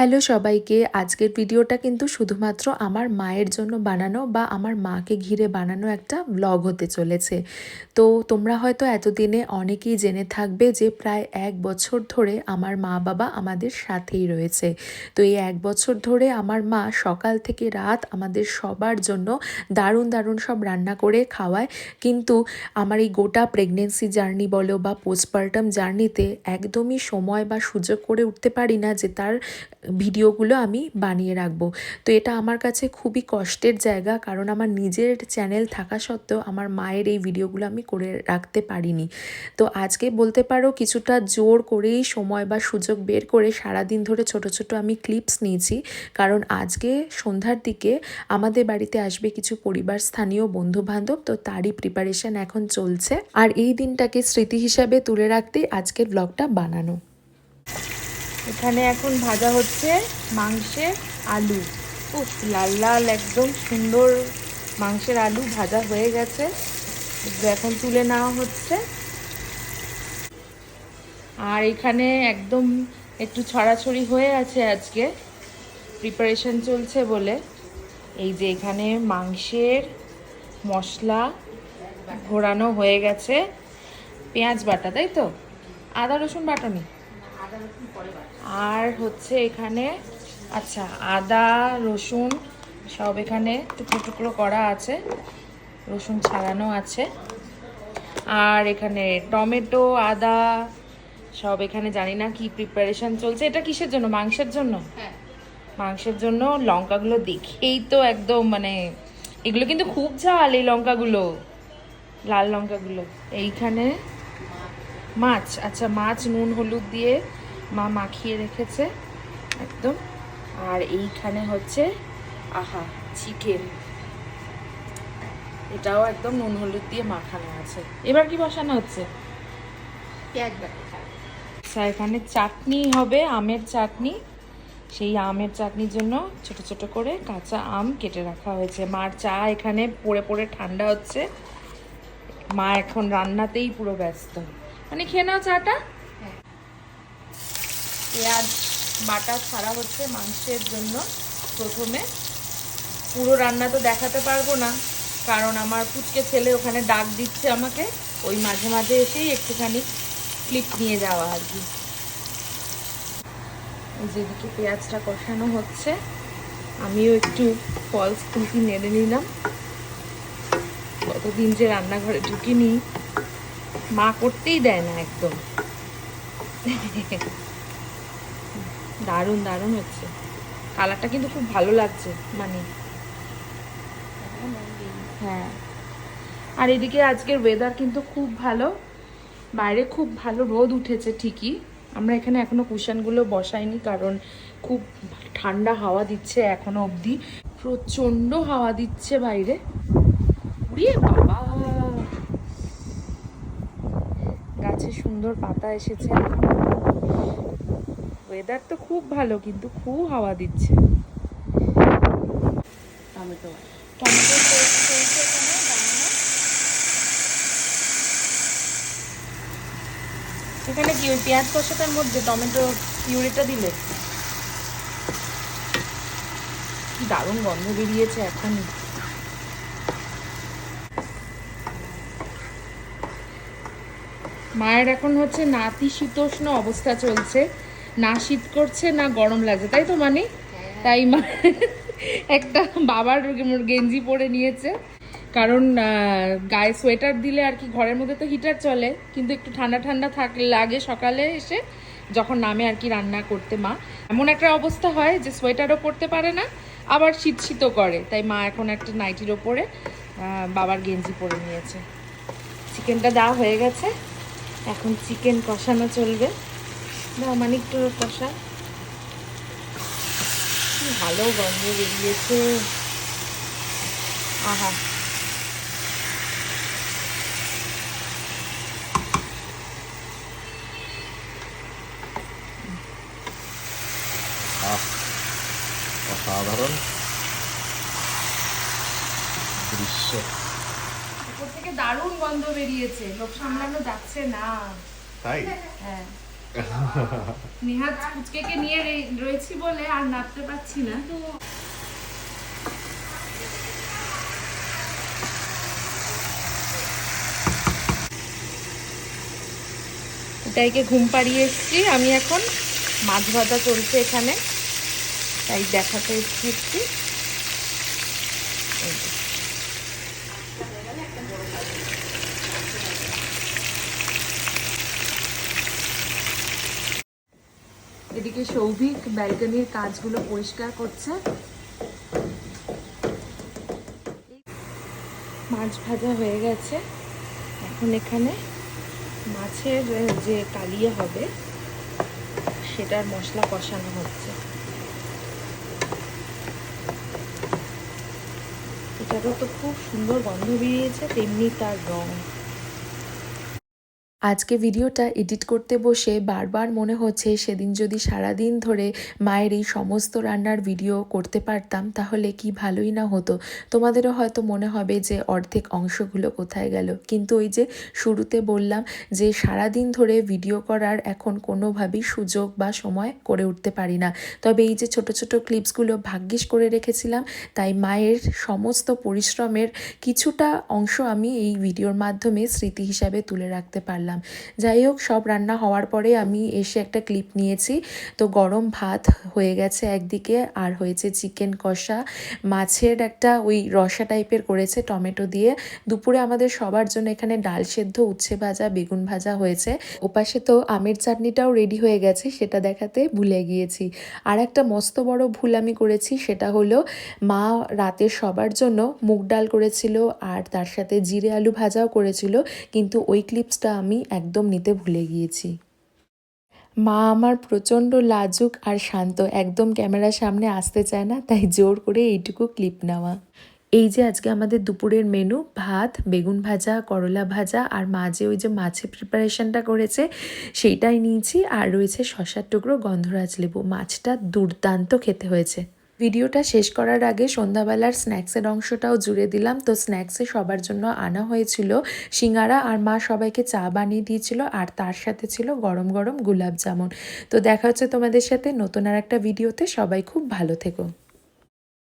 Hello সবাইকে। আজকের ভিডিওটা কিন্তু শুধুমাত্র আমার মায়ের জন্য বানানো বা আমার মাকে ঘিরে বানানো একটা ব্লগ হতে চলেছে। তো তোমরা হয়তো এতদিনে অনেকেই জেনে থাকবে যে প্রায় এক বছর ধরে আমার মা বাবা আমাদের সাথেই রয়েছে। তো এই এক বছর ধরে আমার মা সকাল থেকে রাত আমাদের সবার জন্য দারুণ দারুণ সব রান্না করে খাওয়ায়। কিন্তু আমার এই গোটা প্রেগনেন্সি জার্নি বলো বা পোস্টপার্টাম জার্নিতে একদমই সময় বা সুযোগ করে উঠতে পারি না যে তার ভিডিওগুলো আমি বানিয়ে রাখব। তো এটা আমার কাছে খুবই কষ্টের জায়গা, কারণ আমার নিজের চ্যানেল থাকা সত্ত্বেও আমার মায়ের এই ভিডিওগুলো আমি করে রাখতে পারিনি। তো আজকে বলতে পারো কিছুটা জোর করেই সময় বা সুযোগ বের করে সারাদিন ধরে ছোট ছোট আমি ক্লিপস নিয়েছি। কারণ আজকে সন্ধ্যার দিকে আমাদের বাড়িতে আসবে কিছু পরিবার স্থানীয় বন্ধু বান্ধব তো তারই প্রিপারেশন এখন চলছে। আর এই দিনটাকে স্মৃতি হিসাবে তুলে রাখতেই আজকের ব্লগটা বানানো। এখানে এখন ভাজা হচ্ছে মাংসের আলু। উফ, লাল লাল, একদম সুন্দর মাংসের আলু ভাজা হয়ে গেছে। এখন তুলে নেওয়া হচ্ছে। আর এখানে একদম একটু ছড়াছড়ি হয়ে আছে আজকে। প্রিপারেশন চলছে বলে। এই যে এখানে মাংসের মশলা ঘোরানো হয়ে গেছে। পেঁয়াজ বাটা, তাই তো? আদা, রসুন বাটা বাটানি আর হচ্ছে এখানে আচ্ছা আদা রসুন সব এখানে টুকরো টুকরো করা আছে রসুন ছাড়ানো আছে। আর এখানে টমেটো আদা সব এখানে জানি না কি প্রিপারেশন চলছে। এটা কিসের জন্য? মাংসের জন্য? মাংসের জন্য লঙ্কাগুলো দেখেই তো একদম মানে এগুলো কিন্তু খুব ঝাল এই লঙ্কাগুলো লাল লঙ্কাগুলো। এইখানে মাছ আচ্ছা মাছ নুন হলুদ দিয়ে মা মাখিয়ে রেখেছে একদম। আর এইখানে হচ্ছে আহা চিকেন এটাও একদম নুন হলুদ দিয়ে মাখানো আছে। এবার কি বসানো হচ্ছে? পেঁয়াজ বাটা। আচ্ছা এখানে চাটনি হবে আমের চাটনি। সেই আমের চাটনির জন্য ছোট ছোট করে কাঁচা আম কেটে রাখা হয়েছে। মার চা এখানে পড়ে পড়ে ঠান্ডা হচ্ছে। মা এখন রান্নাতেই পুরো ব্যস্ত। মানে খেয়ে নাও চাটা। পেঁয়াজ বাটা ছাড়া হচ্ছে মাংসের জন্য প্রথমে। পুরো রান্না তো দেখাতে পারব না, কারণ আমার পুচকে ছেলে ওখানে ডাক দিচ্ছে আমাকে, ওই মাঝে মাঝে এসেই একটুখানি ক্লিপ নিয়ে যাওয়া আর কি। যেদিকে পেঁয়াজটা কষানো হচ্ছে, আমিও একটু ফলস খুলকি নেড়ে নিলাম। কতদিন যে রান্নাঘরে ঢুকিনি, মা করতেই দেয় না একদম। দারুণ দারুণ হচ্ছে। কালারটা কিন্তু খুব ভালো লাগছে মানে। হ্যাঁ। আর এদিকে আজকের ওয়েদার কিন্তু খুব ভালো। বাইরে খুব ভালো রোদ উঠেছে, ঠিকই। আমরা এখানে এখনও কুশনগুলো বসাইনি, কারণ খুব ঠান্ডা হাওয়া দিচ্ছে এখনও অবধি। প্রচণ্ড হাওয়া দিচ্ছে বাইরে। উড়িয়ে বাবা! গাছে সুন্দর পাতা এসেছে। ওয়েদার তো খুব ভালো কিন্তু খুব হাওয়া দিচ্ছে। টমেটো। টমেটো চলছে এখানে বানানো। এখানে কি ওই পেঁয়াজ কষাটার মধ্যে টমেটো পিউরিটা দিলে? কি দারুণ গন্ধ বেরিয়েছে এখন মায়ের এখন হচ্ছে নাতিশীতোষ্ণ অবস্থা চলছে। না শীত করছে, না গরম লাগছে। তাই তো মানে? তাই মা একটা বাবার গেঞ্জি পরে নিয়েছে। কারণ গায়ে সোয়েটার দিলে আর কি ঘরের মধ্যে তো হিটার চলে। কিন্তু একটু ঠান্ডা ঠান্ডা থাকলে লাগে সকালে এসে, যখন নামে আর কি রান্না করতে মা। এমন একটা অবস্থা হয় যে সোয়েটারও পরতে পারে না, আবার শীত শীতও করে। তাই মা এখন একটা নাইটির ওপরে বাবার গেঞ্জি পরে নিয়েছে। চিকেনটা দেওয়া হয়ে গেছে। এখন চিকেন কষানো চলবে। দাও মানে একটু কষা। কি ভালো গন্ধ বেরিয়েছে। আহা অসাধারণ। দৃশ্য। উপর থেকে দারুণ গন্ধ বেরিয়েছে। লোক সামলানো যাচ্ছে না। তাই? হ্যাঁ। নিহাত ফুচকেকে নিয়ে রয়েছি বলে আর নাপতে পারছি না। এটাইকে ঘুম পাড়িয়ে এসেছি। আমি এখন মাছ ভাজা চলছে এখানে। তাই দেখাতে এসেছি এদিকে সৌভিক ব্যালকনির কাজগুলো পরিষ্কার করছে। মাছ ভাজা হয়ে গেছে। এখন এখানে মাছের যে কালিয়ে হবে, সেটার মশলা কষানো হচ্ছে। এটারও তো খুব সুন্দর গন্ধ বেরিয়েছে, তেমনি তার রং। আজকে ভিডিওটা এডিট করতে বসে বারবার মনে হচ্ছে সেদিন যদি সারা দিন ধরে মায়ের এই সমস্ত রান্নার ভিডিও করতে পারতাম, তাহলে কি ভালোই না হতো? তোমাদেরও হয়তো মনে হবে যে অর্ধেক অংশগুলো কোথায় গেল। কিন্তু ওই যে শুরুতে বললাম যে সারা দিন ধরে ভিডিও করার এখন কোনোভাবেই সুযোগ বা সময় করে উঠতে পারি না। তবে এই যে ছোট ছোট ক্লিপসগুলো ভাগ্যিস করে রেখেছিলাম, তাই মায়ের সমস্ত পরিশ্রমের কিছুটা অংশ আমি এই ভিডিওর মাধ্যমে স্মৃতি হিসাবে তুলে রাখতে পারলাম। যাই হোক সব রান্না হওয়ার পরে আমি এসে একটা ক্লিপ নিয়েছি। তো গরম ভাত হয়ে গেছে একদিকে, আর হয়েছে চিকেন কষা। মাছের একটা ওই রসা টাইপের করেছে টমেটো দিয়ে। দুপুরে আমাদের সবার জন্য এখানে ডাল সেদ্ধ, উচ্ছে ভাজা, বেগুন ভাজা হয়েছে। ওপাশে তো আমের চাটনিটাও রেডি হয়ে গেছে, সেটা দেখাতে ভুলে গিয়েছি। আর একটা মস্ত বড় ভুল আমি করেছি, সেটা হলো মা রাতে সবার জন্য মুগ ডাল করেছিল, আর তার সাথে জিরে আলু ভাজাও করেছিল। কিন্তু ওই ক্লিপসটা আমি একদম নিতে ভুলে গিয়েছি। মা আমার প্রচণ্ড লাজুক আর শান্ত। একদম ক্যামেরার সামনে আসতে চায় না, তাই জোর করে এইটুকু ক্লিপ নেওয়া। এই যে আজকে আমাদের দুপুরের মেনু ভাত, বেগুন ভাজা, করলা ভাজা আর মা যে ওই যে মাছের প্রিপারেশনটা করেছে, সেইটাই নিয়েছি। আর রয়েছে শশার টুকরো গন্ধরাজ লেবু। মাছটা দুর্দান্ত খেতে হয়েছে। ভিডিওটা শেষ করার আগে সন্ধ্যাবেলার স্ন্যাক্সের অংশটাও জুড়ে দিলাম। তো স্ন্যাক্সে সবার জন্য আনা হয়েছিল সিঙ্গারা আর মা সবাইকে চা বানিয়ে দিয়েছিল আর তার সাথে ছিল গরম গরম গুলাব জামুন। তো দেখা হচ্ছে তোমাদের সাথে নতুন আর একটা ভিডিওতে। সবাই খুব ভালো থেকো।